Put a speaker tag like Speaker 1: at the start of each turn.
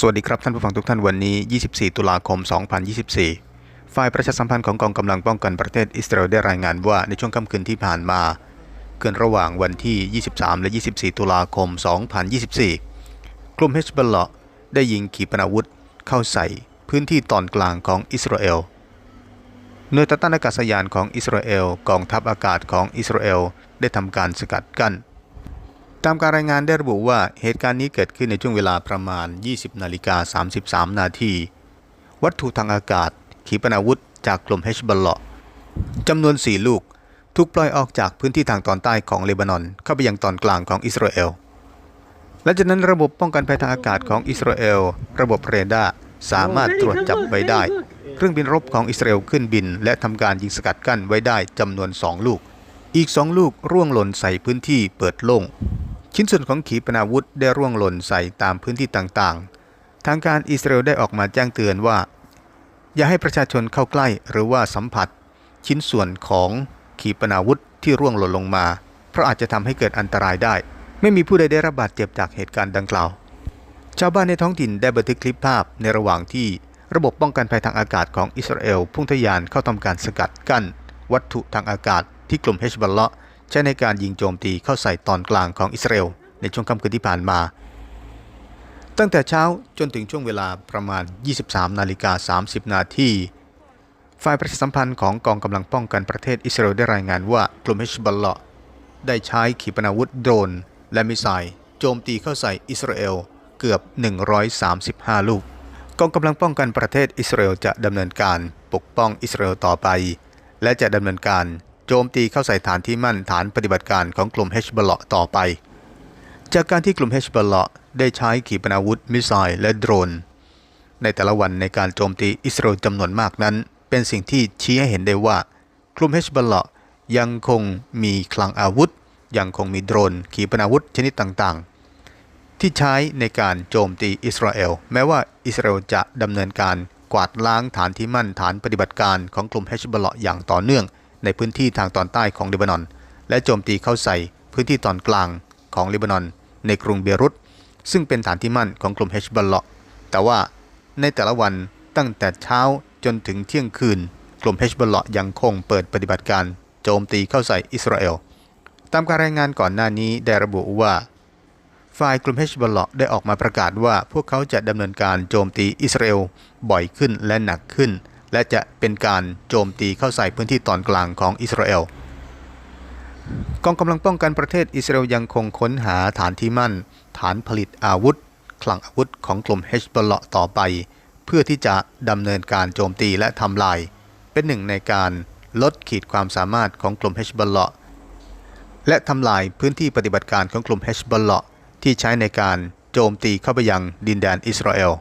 Speaker 1: สวัสดีครับท่านผู้ฟังทุกท่านวันนี้ 24 ตุลาคม 2024 ฝ่ายประชาสัมพันธ์ของกองกำลังป้องกันประเทศอิสราเอลได้รายงานว่าในช่วงค่ำคืนที่ผ่านมาเกินระหว่างวันที่ 23 และ 24 ตุลาคม 2024 กลุ่มเฮชบอลเลาะได้ยิงขีปนาวุธเข้าใส่พื้นที่ตอนกลางของอิสราเอลหน่วยต่อต้านอากาศยานของอิสราเอลกองทัพอากาศของอิสราเอลได้ทำการสกัดกั้น ตามการรายงานได้ระบุว่าเหตุการณ์นี้เกิดขึ้นในช่วงเวลาประมาณ 20 นาฬิกา 33 นาที วัตถุทางอากาศ ขีปนาวุธจากกลุ่มเฮชบอลเลาะจำนวน 4 ลูก ถูกปล่อยออกจากพื้นที่ทางตอนใต้ของเลบานอน เข้าไปยังตอนกลางของอิสราเอล และจากนั้นระบบป้องกันภัยทางอากาศของอิสราเอล ระบบเรดาร์สามารถตรวจจับไว้ได้ เครื่องบินรบของอิสราเอลขึ้นบิน และทำการยิงสกัดกั้นไว้ได้จำนวน 2 ลูก อีก 2 ลูกร่วงหล่นใส่พื้นที่เปิดโล่ง ชิ้นส่วนของขีปนาวุธได้ร่วงหล่นใส่ตามพื้นที่ต่างๆ ทางการอิสราเอลได้ออกมาแจ้งเตือนว่า อย่าให้ประชาชนเข้าใกล้หรือว่าสัมผัส ชิ้นส่วนของขีปนาวุธที่ร่วงหล่นลงมา เพราะอาจจะทำให้เกิดอันตรายได้ ไม่มีผู้ใดได้รับบาดเจ็บจากเหตุการณ์ดังกล่าว ชาวบ้านในท้องถิ่นได้บันทึกคลิปภาพในระหว่างที่ระบบป้องกันภัยทางอากาศของอิสราเอลพุ่งทะยานเข้าทำการสกัดกั้น วัตถุทางอากาศที่กลุ่มเฮชบัลเลาะ ช้ในการยิงโจมตีเข้าใส่ตอนกลางของอิสราเอลในช่วงค่ำคืนที่ผ่านมา ตั้งแต่เช้าจนถึงช่วงเวลาประมาณ 23 นาฬิกา 30 นาทีฝ่ายประชาสัมพันธ์ของกองกำลังป้องกันประเทศอิสราเอลได้รายงานว่ากลุ่มเฮชบัลเลาะห์ได้ใช้ขีปนาวุธโดรน และมิสไซล์โจมตีเข้าใส่อิสราเอลเกือบ 135 ลูก กองกำลังป้องกันประเทศอิสราเอลจะดำเนินการปกป้องอิสราเอลต่อไป และจะดำเนินการ โจมตีเข้าใส่ฐานที่มั่นฐานปฏิบัติการของกลุ่มเฮชบอลเลาะต่อไป จากการที่กลุ่มเฮชบอลเลาะได้ใช้ขีปนาวุธมิสไซล์และโดรน ในแต่ละวันในการโจมตีอิสราเอลจำนวนมากนั้น เป็นสิ่งที่ชี้ให้เห็นได้ว่ากลุ่มเฮชบอลเลาะยังคงมีคลังอาวุธ ยังคงมีโดรนขีปนาวุธชนิดต่างๆ ที่ใช้ในการโจมตีอิสราเอลแม้ว่าอิสราเอลจะดำเนินการกวาดล้างฐานที่มั่นฐานปฏิบัติการของกลุ่มเฮชบอลเลาะอย่างต่อเนื่อง ในพื้นที่ทางตอนใต้ของเลบานอน และโจมตีเข้าใส่พื้นที่ตอนกลางของเลบานอน ในกรุงเบรุตซึ่งเป็นฐานที่มั่นของกลุ่มเฮชบอลเลาะแต่ว่าในแต่ละวันตั้งแต่เช้าจนถึงเที่ยงคืน กลุ่มเฮชบอลเลาะยังคงเปิดปฏิบัติการ โจมตีเข้าใส่อิสราเอล ตามการรายงานก่อนหน้านี้ได้ระบุว่าฝ่ายกลุ่มเฮชบอลเลาะได้ออกมาประกาศว่าพวกเขาจะดำเนินการโจมตีอิสราเอลบ่อยขึ้นและหนักขึ้น และจะเป็นการโจมตีเข้าใส่พื้นที่ตอนกลางของอิสราเอล กองกำลังป้องกันประเทศอิสราเอลยังคงค้นหาฐานที่มั่น ฐานผลิตอาวุธ คลังอาวุธของกลุ่มเฮชบอลเลาะต่อไป เพื่อที่จะดำเนินการโจมตีและทำลาย เป็นหนึ่งในการลดขีดความสามารถของกลุ่มเฮชบอลเลาะและทำลายพื้นที่ปฏิบัติการของกลุ่มเฮชบอลเลาะที่ใช้ในการโจมตีเข้าไปยังดินแดนอิสราเอล